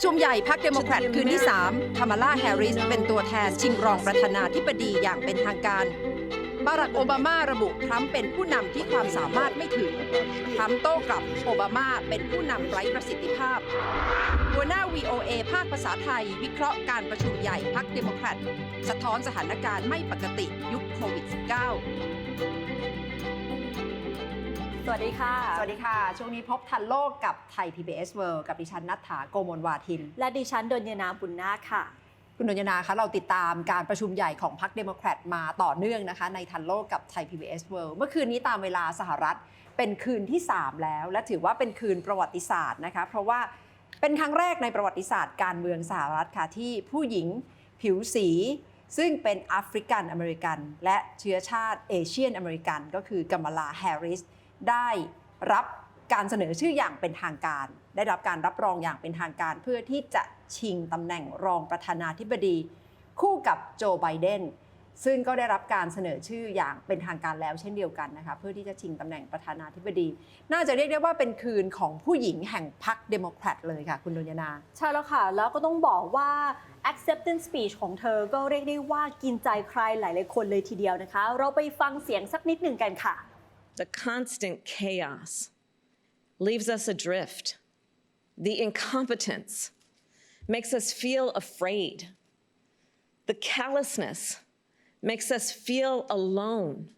ประชุมใหญ่พรรคเดโมแครตคืนที่3คามาลาแฮร์ริส เป็นตัวแทนชิงรองประธานาธิบดีอย่างเป็นทางการ บารักโอบามาระบุทรัมป์เป็นผู้นำที่ความสามารถไม่ถึงทรัมป์โต้กลับโอบามาเป็นผู้นำไร้ประสิทธิภาพ หัวหน้า VOA ภาคภาษาไทย วิเคราะห์การประชุมใหญ่พรรคเดโมแครตสะท้อนสถานการณ์ไม่ปกติยุคโควิด -19 สวัสดีค่ะ สวัสดีค่ะ ช่วงนี้พบทันโลกกับไทย PBS World กับดิฉันนัทธาโกมลวาทิน และดิฉันดนยนาบุญนาคค่ะ คุณนนยนาคะเราติดตามการประชุมใหญ่ของพรรคเดโมแครตมาต่อเนื่องนะคะ ในทันโลกกับไทย PBS World เมื่อคืนนี้ตามเวลาสหรัฐเป็นคืนที่ 3 แล้ว และถือว่าเป็นคืนประวัติศาสตร์นะคะ เพราะว่าเป็นครั้งแรกในประวัติศาสตร์การเมืองสหรัฐค่ะที่ผู้หญิงผิวสีซึ่งเป็นแอฟริกันอเมริกัน และเชื้อชาติเอเชียนอเมริกัน ก็คือกัมมาลาแฮร์ริส ได้รับการเสนอชื่ออย่างเป็นทางการ ได้รับการรับรองอย่างเป็นทางการ เพื่อที่จะชิงตำแหน่งรองประธานาธิบดี คู่กับโจไบเดนซึ่งก็ได้รับการเสนอชื่ออย่างเป็นทางการแล้วเช่นเดียวกันนะคะเพื่อที่จะชิงตำแหน่งประธานาธิบดี น่าจะเรียกได้ว่าเป็นคืนของผู้หญิงแห่งพรรคเดโมแครตเลยค่ะ คุณดนยนา ใช่แล้วค่ะ แล้วก็ต้องบอกว่า acceptance speech ของเธอก็เรียกได้ว่ากินใจใครหลายๆคนเลยทีเดียวนะคะ เราไปฟังเสียงสักนิดหนึ่งกันค่ะ The constant chaos leaves us adrift. The incompetence makes us feel afraid. The callousness makes us feel alone.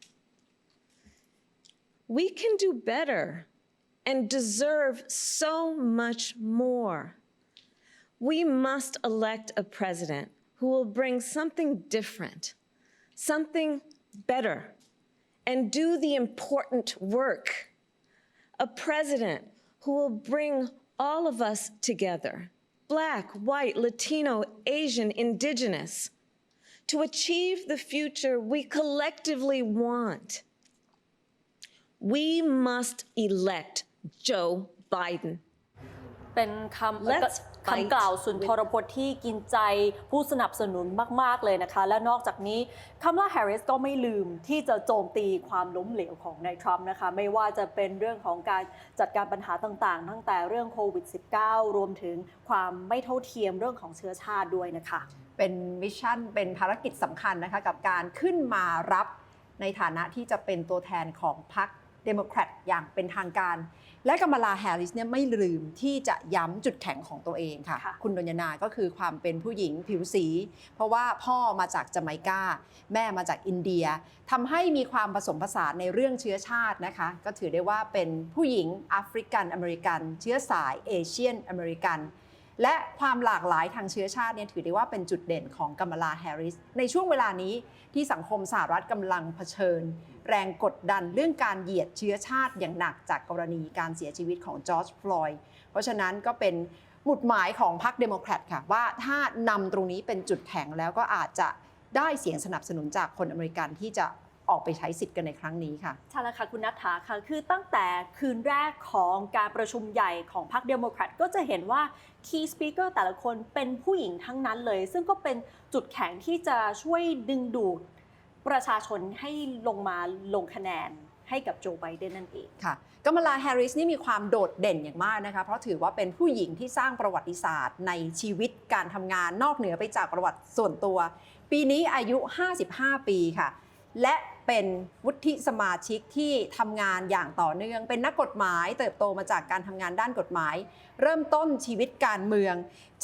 We can do better and deserve so much more. We must elect a president who will bring something different, something better and do the important work. A president who will bring all of us together, black, white, Latino, Asian, indigenous, to achieve the future we collectively want. We must elect Joe Biden. Let's คำกล่าวสุนทรพจน์ที่กินใจผู้สนับสนุนมาก ๆ เลยนะคะ และนอกจากนี้คามาลาแฮร์ริสก็ไม่ลืมที่จะโจมตีความล้มเหลวของนายทรัมป์นะคะ ไม่ว่าจะเป็นเรื่องของการจัดการปัญหาต่าง ๆ ตั้งแต่เรื่องโควิด -19 รวมถึงความไม่เท่าเทียมเรื่องของเชื้อชาติด้วยนะคะ เป็นมิชชั่นเป็นภารกิจสำคัญนะคะกับการขึ้นมารับในฐานะที่จะเป็นตัวแทนของพรรค เดโมแครตอย่างเป็นทางการ และกัมมาลาแฮร์ริสเนี่ยไม่ลืมที่จะย้ำจุดแข็งของตัวเองค่ะค่ะ คุณดนยนาก็คือความเป็นผู้หญิงผิวสี เพราะว่าพ่อมาจากจาไมกา แม่มาจากอินเดียทำให้มีความผสมผสานในเรื่องเชื้อชาตินะคะ ก็ถือได้ว่าเป็นผู้หญิงแอฟริกันอเมริกัน เชื้อสายเอเชียนอเมริกันและความหลากหลายทางเชื้อชาติเนี่ยถือได้ว่าเป็นจุดเด่นของกัมมาลาแฮร์ริส ในช่วงเวลานี้ที่สังคมสหรัฐกำลังเผชิญ แรงกดดันเรื่องการเหยียดเชื้อชาติอย่างหนักจากกรณีการเสียชีวิตของจอร์จฟลอยด์เพราะฉะนั้นก็เป็นหมุดหมายของพรรคเดโมแครตค่ะว่าถ้านำตรงนี้เป็นจุดแข็งแล้วก็อาจจะได้เสียงสนับสนุนจากคนอเมริกันที่จะออกไปใช้สิทธิ์กันในครั้งนี้ค่ะใช่แล้วค่ะคุณนัทธาค่ะคือตั้งแต่คืนแรกของการประชุมใหญ่ของพรรคเดโมแครตก็จะเห็นว่า Key Speaker แต่ละคนเป็นผู้หญิงทั้งนั้นเลย ซึ่งก็เป็นจุดแข็งที่จะช่วยดึงดูด ประชาชนให้ลงมาลงคะแนนให้กับโจไบเดนนั่นเองค่ะกัมลาแฮร์ริสนี่มีความโดดเด่นอย่างมากนะคะ เพราะถือว่าเป็นผู้หญิงที่สร้างประวัติศาสตร์ในชีวิตการทำงานนอกเหนือไปจากประวัติส่วนตัว ปีนี้อายุ 55 ปีค่ะ และเป็นวุฒิสมาชิกที่ทำงานอย่างต่อเนื่อง เป็นนักกฎหมายเติบโตมาจากการทำงานด้านกฎหมาย เริ่มต้นชีวิตการเมือง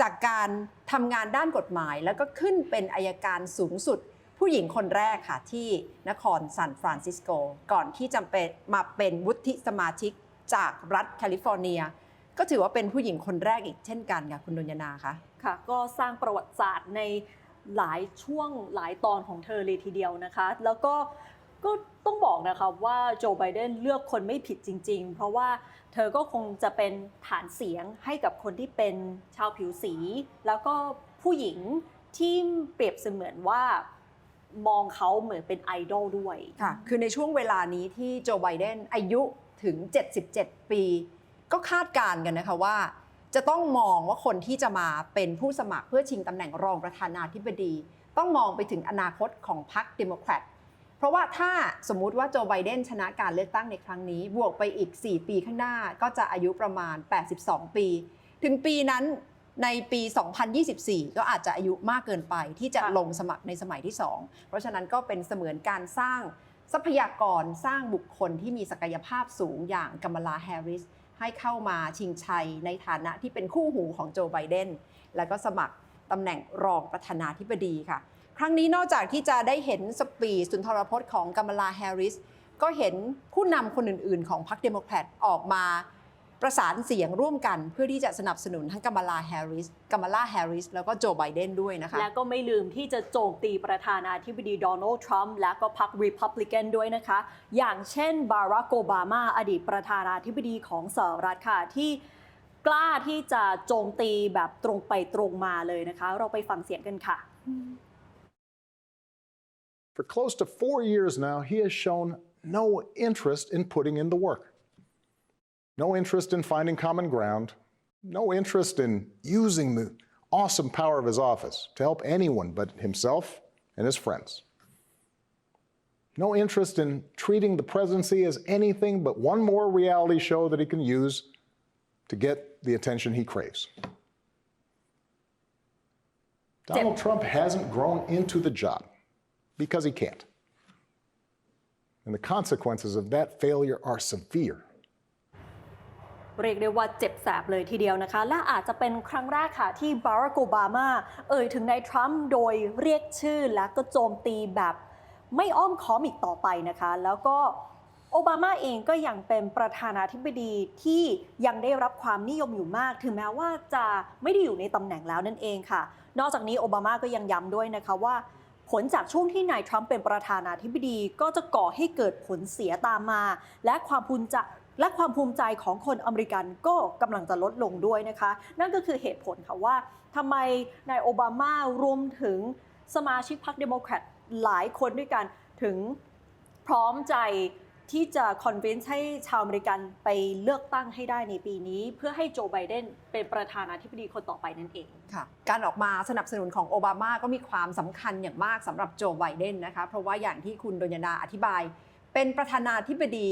จากการทำงานด้านกฎหมาย แล้วก็ขึ้นเป็นอายการสูงสุด ผู้หญิงคนแรกค่ะที่นครซานฟรานซิสโก ก่อนที่จะเป็นมาเป็นวุฒิสมาชิกจากรัฐแคลิฟอร์เนีย ก็ถือว่าเป็นผู้หญิงคนแรกอีกเช่นกันค่ะคุณดนยนาคะค่ะ ก็สร้างประวัติศาสตร์ในหลายช่วงหลายตอนของเธอเลยทีเดียวนะคะ แล้วก็ก็ต้องบอกนะคะว่าโจไบเดนเลือกคนไม่ผิดจริง ๆ เพราะว่าเธอก็คงจะเป็นฐานเสียงให้กับคนที่เป็นชาวผิวสี แล้วก็ผู้หญิงที่เปรียบเสมือนว่า มองเขาเหมือนเป็นไอดอลด้วย ค่ะ คือในช่วงเวลานี้ที่โจไบเดนอายุถึง 77 ปี ก็คาดการณ์กันนะคะว่า จะต้องมองว่าคนที่จะมาเป็นผู้สมัครเพื่อชิงตำแหน่งรองประธานาธิบดี ต้องมองไปถึงอนาคตของพรรคเดโมแครตเพราะว่าถ้าสมมุติว่าโจไบเดนชนะการเลือกตั้งในครั้งนี้ บวกไปอีก 4 ปีข้างหน้าก็จะอายุประมาณ 82 ปี ถึงปีนั้น ในปี 2024 ก็อาจจะอายุมากเกินไปที่จะค่ะลงสมัครในสมัยที่ 2 เพราะฉะนั้นก็เป็นเสมือนการสร้างทรัพยากรสร้างบุคคลที่มีศักยภาพสูงอย่างกัมมาลาแฮร์ริสให้เข้ามาชิงชัยในฐานะที่เป็นคู่หูของโจไบเดนแล้วก็สมัครตำแหน่งรองประธานาธิบดีค่ะ ครั้งนี้นอกจากที่จะได้เห็นสปีชสุนทรพจน์ของกัมมาลาแฮร์ริสก็เห็นผู้นำคนอื่น ๆ ของพรรคเดโมแครตออกมา ประสานเสียงร่วมกันเพื่อที่จะสนับสนุนทั้งกัมมาลาแฮร์ริสกัมมาลาแฮร์ริสแล้วก็โจไบเดนด้วยนะคะ และก็ไม่ลืมที่จะโจมตีประธานาธิบดีโดนัลด์ทรัมป์และก็พรรครีพับลิกันด้วยนะคะ อย่างเช่นบารักโอบามาอดีตประธานาธิบดีของสหรัฐค่ะที่กล้าที่จะโจมตีแบบตรงไปตรงมาเลยนะคะ เราไปฟังเสียงกันค่ะ For close to four years now, he has shown no interest in putting in the work, no interest in finding common ground, no interest in using the awesome power of his office to help anyone but himself and his friends. No interest in treating the presidency as anything but one more reality show that he can use to get the attention he craves. Donald Trump hasn't grown into the job because he can't. And the consequences of that failure are severe. เรียกได้ว่าเจ็บแสบเลยทีเดียวนะคะ และอาจจะเป็นครั้งแรกค่ะที่บารักโอบามาเอ่ยถึงนายทรัมป์โดยเรียกชื่อและก็โจมตีแบบไม่อ้อมค้อมอีกต่อไปนะคะ แล้วก็โอบามาเองก็ยังเป็นประธานาธิบดีที่ยังได้รับความนิยมอยู่มาก ถึงแม้ว่าจะไม่ได้อยู่ในตำแหน่งแล้วนั่นเองค่ะ นอกจากนี้โอบามาก็ยังย้ำด้วยนะคะว่า ผลจากช่วงที่นายทรัมป์เป็นประธานาธิบดีก็จะก่อให้เกิดผลเสียตามมา และความภูมิใจ และความภูมิใจของคนอเมริกันก็กำลังจะลดลงด้วยนะคะ นั่นก็คือเหตุผลค่ะว่าทำไมนายโอบามารวมถึงสมาชิกพรรคเดโมแครตหลายคนด้วยกันถึงพร้อมใจที่จะคอนวินส์ให้ชาวอเมริกันไปเลือกตั้งให้ได้ในปีนี้ เพื่อให้โจไบเดนเป็นประธานาธิบดีคนต่อไปนั่นเองค่ะ การออกมาสนับสนุนของโอบามาก็มีความสำคัญอย่างมากสำหรับโจไบเดนนะคะ เพราะว่าอย่างที่คุณดยนาอธิบาย เป็นประธานาธิบดี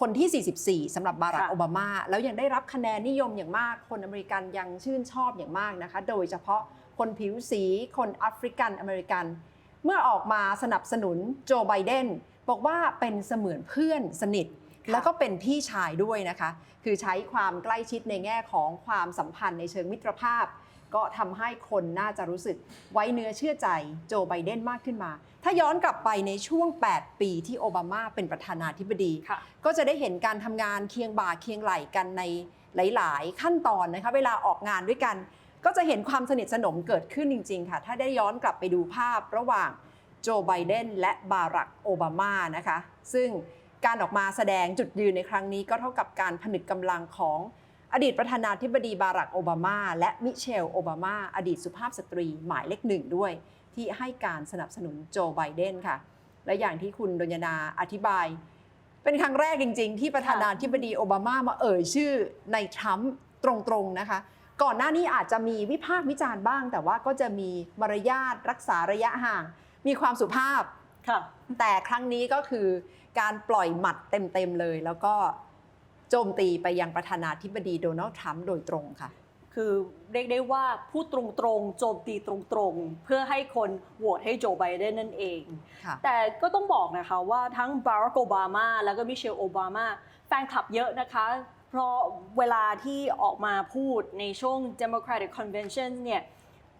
คนที่ 44สำหรับบารักค่ะโอบามา แล้วยังได้รับคะแนนนิยมอย่างมาก คนอเมริกันยังชื่นชอบอย่างมากนะคะ โดยเฉพาะคนผิวสีคนแอฟริกันอเมริกัน เมื่อออกมาสนับสนุนโจไบเดนบอกว่าเป็นเสมือนเพื่อนสนิท แล้วก็เป็นพี่ชายด้วยนะคะ คือใช้ความใกล้ชิดในแง่ของความสัมพันธ์ในเชิงมิตรภาพ ก็ทำให้คนน่าจะรู้สึกไว้เนื้อเชื่อใจโจไบเดนมากขึ้นมา ถ้าย้อนกลับไปในช่วง 8 ปีที่โอบามาเป็นประธานาธิบดีค่ะก็จะได้เห็นการทำงานเคียงบ่าเคียงไหล่กันในหลาย ๆ ขั้นตอนนะคะเวลาออกงานด้วยกัน ก็จะเห็นความสนิทสนมเกิดขึ้นจริง ๆ ค่ะ ถ้าได้ย้อนกลับไปดูภาพระหว่างโจไบเดนและบารักโอบามานะคะ ซึ่งการออกมาแสดงจุดยืนในครั้งนี้ก็เท่ากับการผนึกกำลังของ อดีตประธานาธิบดีบารักโอบามา และมิเชลโอบามา อดีตสุภาพสตรีหมายเลขหนึ่งด้วย ที่ให้การสนับสนุนโจไบเดนค่ะ และอย่างที่คุณดญนาอธิบาย เป็นครั้งแรกจริง ๆ ที่ประธานาธิบดีโอบามามาเอ่ยชื่อในทรัมป์ตรงๆนะคะ ก่อนหน้านี้อาจจะมีวิพากษ์วิจารณ์บ้าง แต่ว่าก็จะมีมารยาทรักษาระยะห่าง มีความสุภาพค่ะแต่ครั้งนี้ก็คือการปล่อยหมัดเต็มๆเลยแล้วก็ โจมตีไปยังประธานาธิบดีโดนัลด์ทรัมป์โดยตรงค่ะ คือเรียกได้ว่าพูดตรงๆ โจมตีตรงๆ เพื่อให้คนโหวตให้โจไบเดนนั่นเองค่ะแต่ก็ต้องบอกนะคะว่าทั้งบารักโอบามาแล้วก็มิเชลโอบามาแฟนคลับเยอะนะคะเพราะเวลาที่ออกมาพูดในช่วง Democratic Convention เนี่ย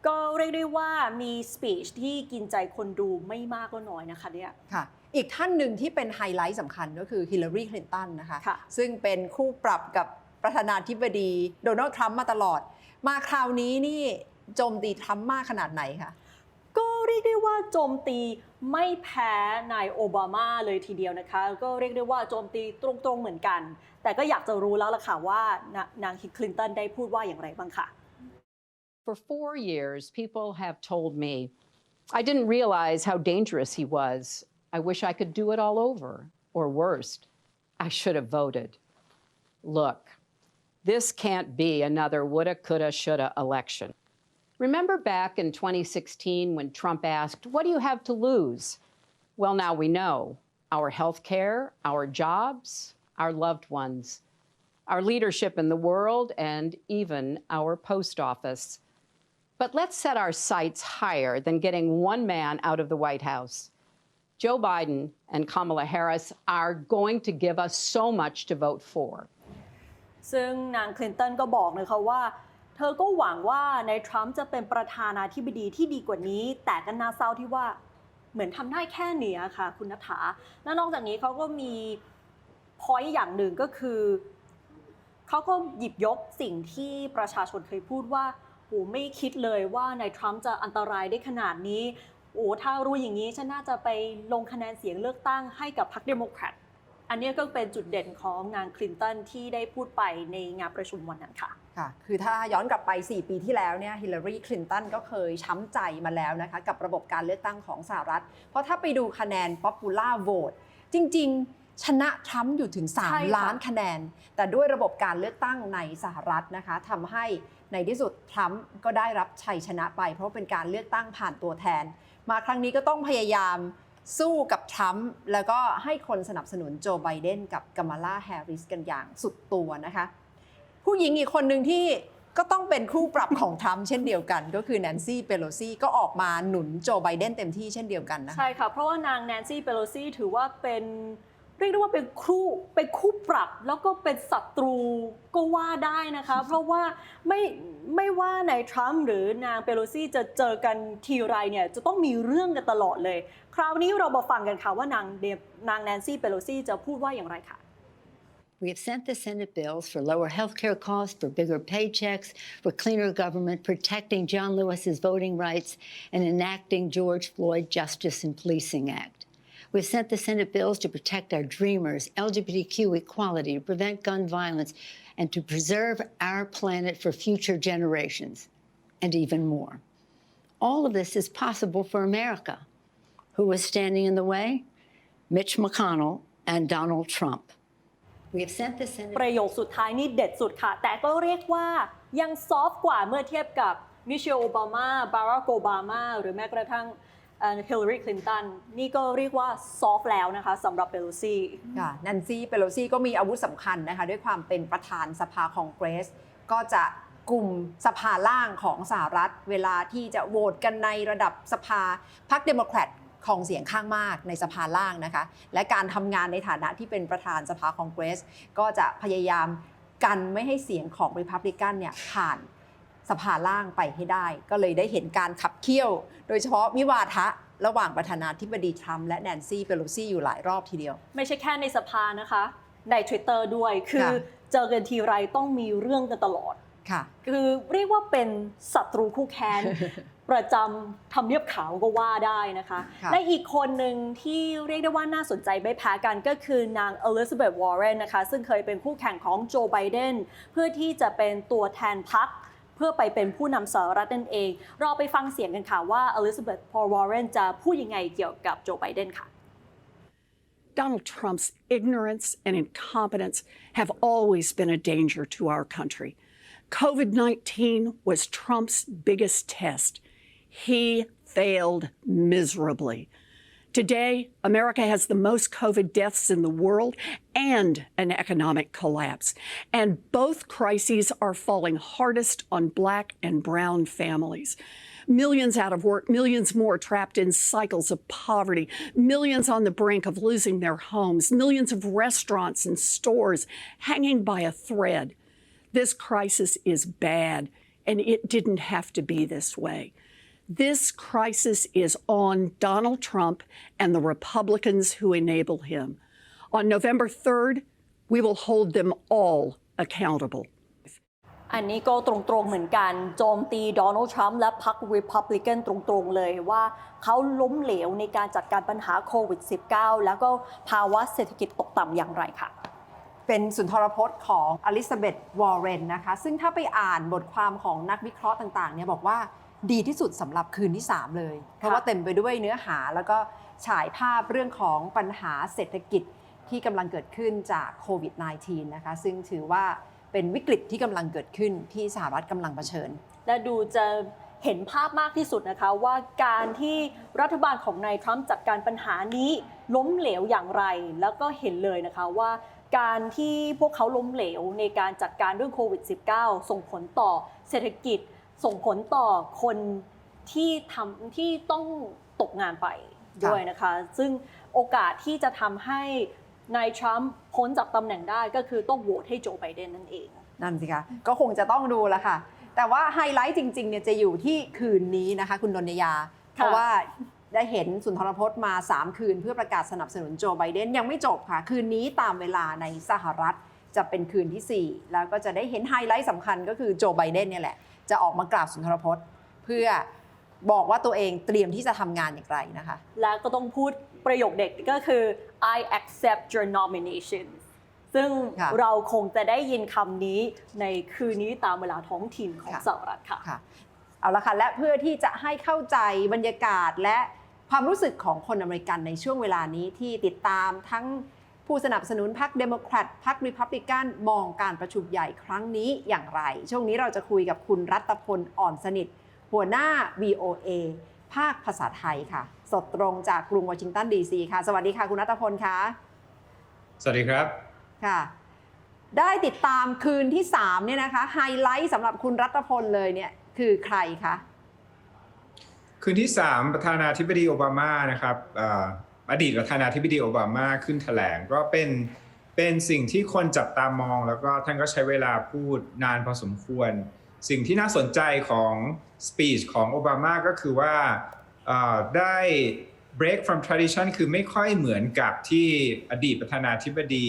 ก็เรียกได้ว่ามีสปีชที่กินใจคนดูไม่มากก็น้อยนะคะเนี่ยค่ะ อีกท่านหนึ่งที่เป็นไฮไลท์สำคัญก็คือฮิลลารีคลินตันนะคะค่ะซึ่งเป็นคู่ปรับกับประธานาธิบดีโดนัลด์ทรัมป์มาตลอด มาคราวนี้นี่โจมตีทรัมป์มากขนาดไหนคะก็เรียกได้ว่าโจมตีไม่แพ้นายโอบามาเลยทีเดียวนะคะ ก็เรียกได้ว่าโจมตีตรงๆเหมือนกัน แต่ก็อยากจะรู้แล้วล่ะค่ะว่านานางฮิลคลินตันได้พูดว่าอย่างไรบ้างค่ะ For four years, people have told me, I didn't realize how dangerous he was. I wish I could do it all over. Or worst, I should have voted. Look, this can't be another woulda, coulda, shoulda election. Remember back in 2016 when Trump asked, What do you have to lose? Well, now we know our health care, our jobs, our loved ones, our leadership in the world, and even our post office. But let's set our sights higher than getting one man out of the White House. Joe Biden and Kamala Harris are going to give us so much to vote for. ซึ่งนางคลินตันก็บอกนะคะว่า เธอก็หวังว่าในทรัมป์จะเป็นประธานาธิบดีที่ดีกว่านี้ แต่ก็น่าเศร้าที่ว่าเหมือนทำได้แค่เนี้ยค่ะ คุณนัฐาและนอกจากนี้เขาก็มีพอยต์อย่างหนึ่งก็คือเขาก็หยิบยกสิ่งที่ประชาชนเคยพูดว่าโอ้ไม่คิดเลยว่านายทรัมป์จะอันตรายได้ขนาดนี้ โอ้ถ้ารู้อย่างนี้ฉันน่าจะไปลงคะแนนเสียงเลือกตั้งให้กับพรรคเดโมแครตอันเนี้ยก็เป็นจุดเด่นของนางคลินตันที่ได้พูดไปในงานประชุมวันนั้นค่ะค่ะคือถ้าย้อนกลับไป 4 ปีที่แล้วเนี่ยฮิลลารีคลินตันก็เคยช้ำใจมาแล้วนะคะกับระบบการเลือกตั้งของสหรัฐ เพราะถ้าไปดูคะแนน popular vote จริง ๆชนะทรัมป์อยู่ถึงใช่ค่ะ3ล้านคะแนน แต่ด้วยระบบการเลือกตั้งในสหรัฐนะคะทำให้ในที่สุดทรัมป์ก็ได้รับชัยชนะไป เพราะเป็นการเลือกตั้งผ่านตัวแทน มาครั้งนี้ก็ต้องพยายามสู้กับทรัมป์แล้วก็ให้คนสนับสนุนโจไบเดนกับกามาลาแฮร์ริสกันอย่างสุดตัวนะคะ ผู้หญิงอีกคนหนึ่งที่ก็ต้องเป็นคู่ปรับของทรัมป์เช่นเดียวกัน ก็คือแนนซี่เปโลซีก็ออกมาหนุนโจไบเดนเต็มที่เช่นเดียวกันนะคะใช่ค่ะ เพราะว่านางแนนซี่เปโลซีถือว่าเป็น เรียกได้ว่าเป็นคู่เป็นคู่ปรับแล้วก็เป็นศัตรูก็ว่าได้นะคะ เพราะว่าไม่ไม่ว่านายทรัมป์หรือนางเปโลซีจะเจอกันทีไรเนี่ยจะต้องมีเรื่องกันตลอดเลย คราวนี้เรามาฟังกันค่ะว่านางเดนางแนนซี่เปโลซีจะพูดว่าอย่างไรค่ะ We have sent the Senate bills for lower health care costs, for bigger paychecks, for cleaner government, protecting John Lewis's voting rights, and enacting George Floyd Justice and Policing Act. We've sent the Senate bills to protect our dreamers, LGBTQ equality, to prevent gun violence, and to preserve our planet for future generations, and even more. All of this is possible for America. Who was standing in the way? Mitch McConnell and Donald Trump. We have sent the Senate. ประโยคสุดท้ายนี่เด็ดสุดค่ะ แต่ก็เรียกว่ายังซอฟต์กว่าเมื่อเทียบกับมิเชลโอบามาบารักโอบามาหรือแม้กระทั่ง ฮิลลารีคลินตันนี่ก็เรียกว่าซอฟแล้วนะคะสำหรับเปโลซีค่ะแนนซี่เปโลซีก็มีอาวุธสำคัญนะคะด้วยความเป็นประธานสภาคองเกรส ก็จะกลุ่มสภาล่างของสหรัฐ เวลาที่จะโหวตกันในระดับสภาพรรคเดโมแครตของเสียงข้างมากในสภาล่างนะคะ และการทำงานในฐานะที่เป็นประธานสภาคองเกรส ก็จะพยายามกันไม่ให้เสียงของริพับลิกันเนี่ยผ่าน สภาล่างไปให้ได้ ก็เลยได้เห็นการขับเคี่ยว โดยเฉพาะวิวาทะระหว่างประธานาธิบดีทรัมป์และแนนซี่เปโลซีอยู่หลายรอบทีเดียว ไม่ใช่แค่ในสภานะคะ ใน Twitter ด้วยคือค่ะเจอกันทีไรต้องมีเรื่องกันตลอดค่ะ คือเรียกว่าเป็นศัตรูคู่แค้น ประจำทำเนียบขาวก็ว่าได้นะคะค่ะและอีกคนหนึ่งที่เรียกได้ว่าน่าสนใจไม่แพ้กันก็คือนางอลิซาเบธวอร์เรนนะคะ ซึ่งเคยเป็นคู่แข่งของโจไบเดนเพื่อที่จะเป็นตัวแทนพรรค เพื่อไปเป็นผู้นำสหรัฐนั่นเอง เราไปฟังเสียงกันค่ะว่าอลิซาเบธพอลวอร์เรนจะพูดยังไงเกี่ยวกับโจไบเดนค่ะ Donald Trump's ignorance and incompetence have always been a danger to our country. COVID 19 was Trump's biggest test. He failed miserably. Today, America has the most COVID deaths in the world and an economic collapse. And both crises are falling hardest on Black and Brown families. Millions out of work, millions more trapped in cycles of poverty, millions on the brink of losing their homes, millions of restaurants and stores hanging by a thread. This crisis is bad, and it didn't have to be this way. This crisis is on Donald Trump and the Republicans who enable him. On November 3rd, we will hold them all accountable. อันนี้ก็ตรงๆเหมือนกันโจมตีโดนัลด์ทรัมป์และพรรครีพับลิกันตรงๆเลยว่าเขาล้มเหลวในการจัดการปัญหาโควิด -19 แล้วก็ภาวะเศรษฐกิจตกต่ำอย่างไรค่ะ เป็นสุนทรพจน์ของอลิซาเบธวอร์เรนนะคะ ซึ่งถ้าไปอ่านบทความของนักวิเคราะห์ต่างๆเนี่ยบอกว่า ดีที่สุดสำหรับคืนที่ 3 เลย เพราะว่าเต็มไปด้วยเนื้อหาแล้วก็ฉายภาพเรื่องของปัญหาเศรษฐกิจที่กำลังเกิดขึ้นจากโควิด -19 นะคะ ซึ่งถือว่าเป็นวิกฤตที่กำลังเกิดขึ้นที่สหรัฐกำลังเผชิญ และดูจะเห็นภาพมากที่สุดนะคะว่าการที่รัฐบาลของนายทรัมป์จัดการปัญหานี้ล้มเหลวอย่างไร แล้วก็เห็นเลยนะคะว่าการที่พวกเขาล้มเหลวในการจัดการเรื่องโควิด -19 ส่งผลต่อเศรษฐกิจ ส่งผลต่อคนที่ทำที่ต้องตกงานไปด้วยนะคะ ซึ่งโอกาสที่จะทำให้นายทรัมป์พ้นจากตำแหน่งได้ก็คือต้องโหวตให้โจไบเดนนั่นเอง นั่นสิคะก็คงจะต้องดูแล้วค่ะ แต่ว่าไฮไลท์จริงๆเนี่ยจะอยู่ที่คืนนี้นะคะ คุณดนยา เพราะว่าได้เห็นสุนทรพจน์มา 3 คืนเพื่อประกาศสนับสนุนโจไบเดนยังไม่จบค่ะ คืนนี้ตามเวลาในสหรัฐจะเป็นคืนทีสี่4 แล้วก็จะได้เห็นไฮไลท์สำคัญก็คือโจไบเดนเนี่ยแหละ จะออกมากล่าวสุนทรพจน์ เพื่อบอกว่าตัวเองเตรียมที่จะทำงานอย่างไรนะคะ และก็ต้องพูดประโยคเด็กก็คือ I accept your nomination ซึ่งค่ะเราคงจะได้ยินคำนี้ในคืนนี้ตามเวลาท้องถิ่นของค่ะสหรัฐค่ะค่ะ เอาละค่ะ และเพื่อที่จะให้เข้าใจบรรยากาศและความรู้สึกของคนอเมริกันในช่วงเวลานี้ที่ติดตามทั้ง ผู้สนับสนุนพรรคเดโมแครตพรรคริพับลิกันมองการประชุมใหญ่ครั้งนี้อย่างไร ช่วงนี้เราจะคุยกับคุณรัตพลอ่อนสนิท หัวหน้า VOA ภาคภาษาไทยค่ะ สดตรงจากกรุงวอชิงตันดีซีค่ะ สวัสดีค่ะ คุณรัตพลค่ะ สวัสดีครับค่ะได้ติดตามคืนที่3เนี่ยนะคะไฮไลท์สำหรับคุณรัตพลเลยเนี่ยคือใครคะคืนที่ 3 ประธานาธิบดีโอบามานะครับเอดีตประธานาธิบดีโอบามาขึ้นแถลงก็เป็นเป็นสิ่งที่คนจับตามอง แล้วก็ท่านก็ใช้เวลาพูดนานพอสมควร สิ่งที่น่าสนใจของสปีชของโอบามาก็คือว่าได้ break from tradition คือไม่ค่อยเหมือนกับที่อดีตประธานาธิบดี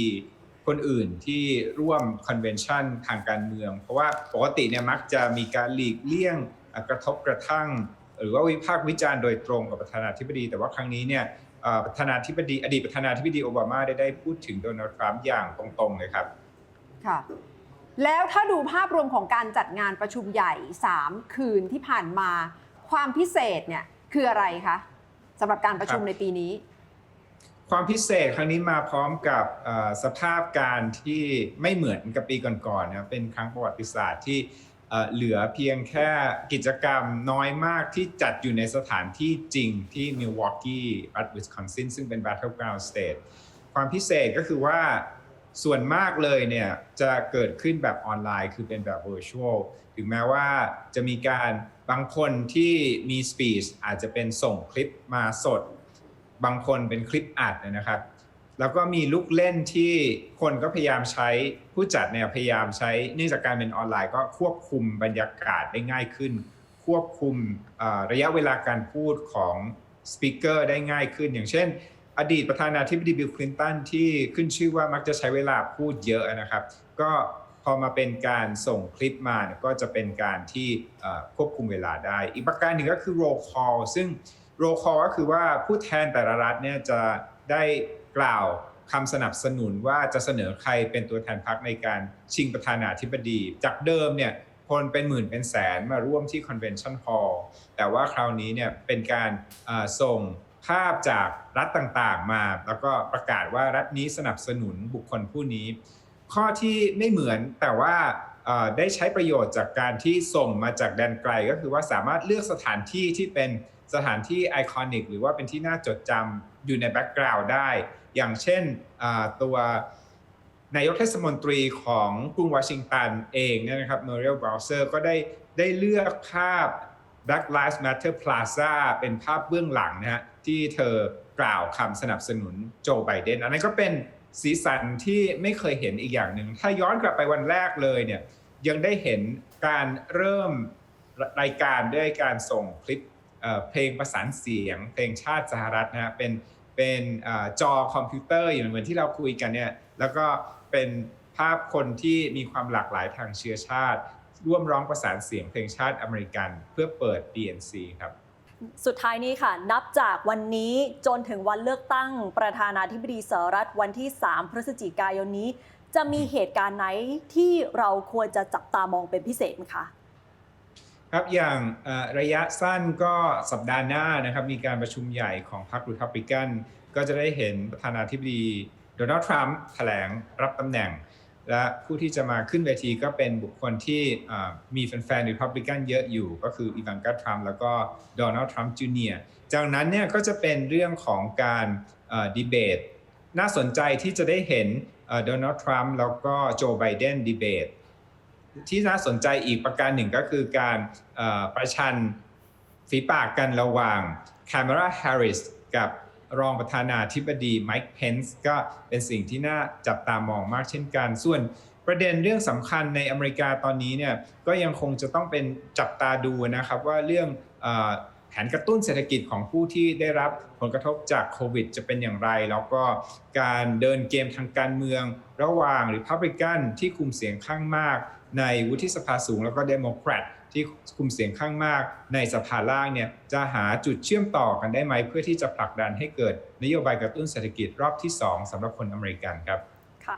คนอื่นที่ร่วมคอนเวนชันทางการเมือง เพราะว่าปกติเนี่ยมักจะมีการหลีกเลี่ยงกระทบกระทั่ง หรือว่าวิพากษ์วิจารณ์โดยตรงกับประธานาธิบดี แต่ว่าครั้งนี้เนี่ย ประธานาธิบดีอดีตประธานาธิบดีโอบามาได้ได้พูดถึงโดนัลด์ทรัมป์อย่างตรงๆเลยครับค่ะแล้วถ้าดูภาพรวมของการจัดงานประชุมใหญ่ 3 คืนที่ผ่านมา ความพิเศษเนี่ยคืออะไรคะสำหรับการประชุมครับในปีนี้ ความพิเศษครั้งนี้มาพร้อมกับเอ่อสภาพการที่ไม่เหมือนกับปีก่อนๆนะเป็นครั้งประวัติศาสตร์ที่ เหลือเพียงแค่กิจกรรมน้อยมากที่จัดอยู่ในสถานที่จริงที่มิลวอกกี้รัฐวิสคอนซินซึ่งเป็น Battleground State ความพิเศษก็คือว่าส่วนมากเลยเนี่ยจะเกิดขึ้นแบบออนไลน์คือเป็นแบบ virtual ถึงแม้ว่าจะมีการบางคนที่มีสปีชอาจจะเป็นส่งคลิปมาสด บางคนเป็นคลิปอัดนะครับ แล้วก็มีลูกเล่นที่คนก็พยายามใช้ผู้จัดเนี่ยพยายามใช้เนื่องจากการเป็นออนไลน์ก็ควบคุมบรรยากาศได้ง่ายขึ้น ควบคุมระยะเวลาการพูดของสปีกเกอร์ได้ง่ายขึ้น อย่างเช่น อดีตประธานาธิบดีบิลคลินตันที่ขึ้นชื่อว่ามักจะใช้เวลาพูดเยอะนะครับ ก็พอมาเป็นการส่งคลิปมาก็จะเป็นการที่ควบคุมเวลาได้ อีกประการหนึ่งก็คือ roll call ซึ่ง roll call ก็คือว่าผู้แทนแต่ละรัฐเนี่ยจะได้ กล่าวคำสนับสนุนว่าจะเสนอใครเป็นตัวแทนพรรคในการชิงประธานาธิบดี จากเดิมเนี่ยคนเป็นหมื่นเป็นแสนมาร่วมที่ convention hall แต่ว่าคราวนี้เนี่ยเป็นการส่งภาพจากรัฐต่างๆมา แล้วก็ประกาศว่ารัฐนี้สนับสนุนบุคคลผู้นี้ ข้อที่ไม่เหมือนแต่ว่าได้ใช้ประโยชน์จากการที่ส่งมาจากแดนไกลก็คือว่าสามารถเลือกสถานที่ที่เป็น สถานที่ไอคอนิกหรือว่าเป็นที่น่าจดจำอยู่ในแบ็กกราวด์ได้ อย่างเช่นตัวนายกเทศมนตรีของกรุงวอชิงตันเองเนี่ยนะครับเมอริลบราวเซอร์ก็ได้ได้เลือกภาพ Black Lives Matter Plaza เป็นภาพเบื้องหลังนะฮะที่เธอกล่าวคำสนับสนุนโจไบเดนอันนั้นก็เป็นสีสันที่ไม่เคยเห็นอีกอย่างหนึ่ง ถ้าย้อนกลับไปวันแรกเลยเนี่ยยังได้เห็นการเริ่มรายการด้วยการส่งคลิป เพลงประสานเสียง เพลงชาติสหรัฐนะเป็นเป็นอจอคอมพิวเตอร์อย่างเหมือนที่เราคุยกันเนี่ยแล้วก็เป็นภาพคนที่มีความหลากหลายทางเชื้อชาติ ร่วมร้องประสานเสียงเพลงชาติอเมริกัน เพื่อเปิด DNC ครับสุดท้ายนี้ค่ะ นับจากวันนี้จนถึงวันเลือกตั้งประธานาธิบดีสหรัฐวันที่ 3 พฤศจิกายนนี้ จะมีเหตุการณ์ไหนที่เราควรจะจับตามองเป็นพิเศษไหมคะ ครับอย่างระยะสั้นก็สัปดาห์หน้านะครับมีการประชุมใหญ่ของพรรครีพับลิกันก็จะได้เห็นประธานาธิบดีโดนัลด์ทรัมป์แถลงรับตำแหน่ง และผู้ที่จะมาขึ้นเวทีก็เป็นบุคคลที่มีแฟนๆรีพับลิกันเยอะอยู่ ก็คืออีวานกาทรัมป์แล้วก็โดนัลด์ทรัมป์จูเนียร์จากนั้นเนี่ยก็จะเป็นเรื่องของการดีเบต น่าสนใจที่จะได้เห็นโดนัลด์ทรัมป์แล้วก็โจไบเดนดีเบต ที่น่าสนใจอีกประการหนึ่งก็คือการประชันฝีปากกันระหว่างแคม a ราแฮร์ริสกับรองประธานาธิบดีไมค์เพนส์ก็เป็นสิ่งที่น่าจับตามองมากเช่นกัน ส่วนประเด็นเรื่องสำคัญในอเมริกาตอนนี้เนี่ยก็ยังคงจะต้องเป็นจับตาดูนะครับว่าเรื่องอแผนกระตุ้นเศรษฐกิจของผู้ที่ได้รับผลกระทบจากโควิด จะเป็นอย่างไร แล้วก็การเดินเกมทางการเมือง ระหว่างริพับลิกันที่คุมเสียงข้างมาก ในวุฒิสภาสูงแล้วก็เดโมแครตที่คุมเสียงข้างมากในสภาล่างเนี่ยจะหาจุดเชื่อมต่อกันได้ไหม เพื่อที่จะผลักดันให้เกิดนโยบายกระตุ้นเศรษฐกิจรอบที่ 2สำหรับคนอเมริกันครับค่ะ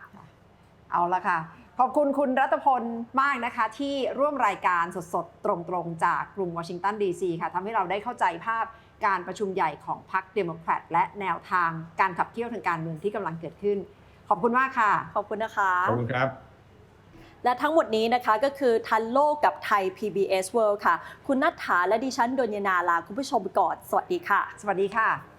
เอาละค่ะ ขอบคุณคุณรัตพลมากนะคะ ที่ร่วมรายการสดๆ ตรงๆ จากกรุงวอชิงตันดีซีค่ะทำให้เราได้เข้าใจภาพการประชุมใหญ่ของพรรคเดโมแครตและแนวทางการขับเคี่ยวทางการเมืองที่กำลังเกิดขึ้น ขอบคุณมากค่ะ ขอบคุณนะคะ ขอบคุณครับ และทั้งหมดนี้นะคะก็คือทันโลกกับไทย PBS World ค่ะ คุณนัทธาและดิฉันดนยนาลาคุณผู้ชมก่อน สวัสดีค่ะ สวัสดีค่ะ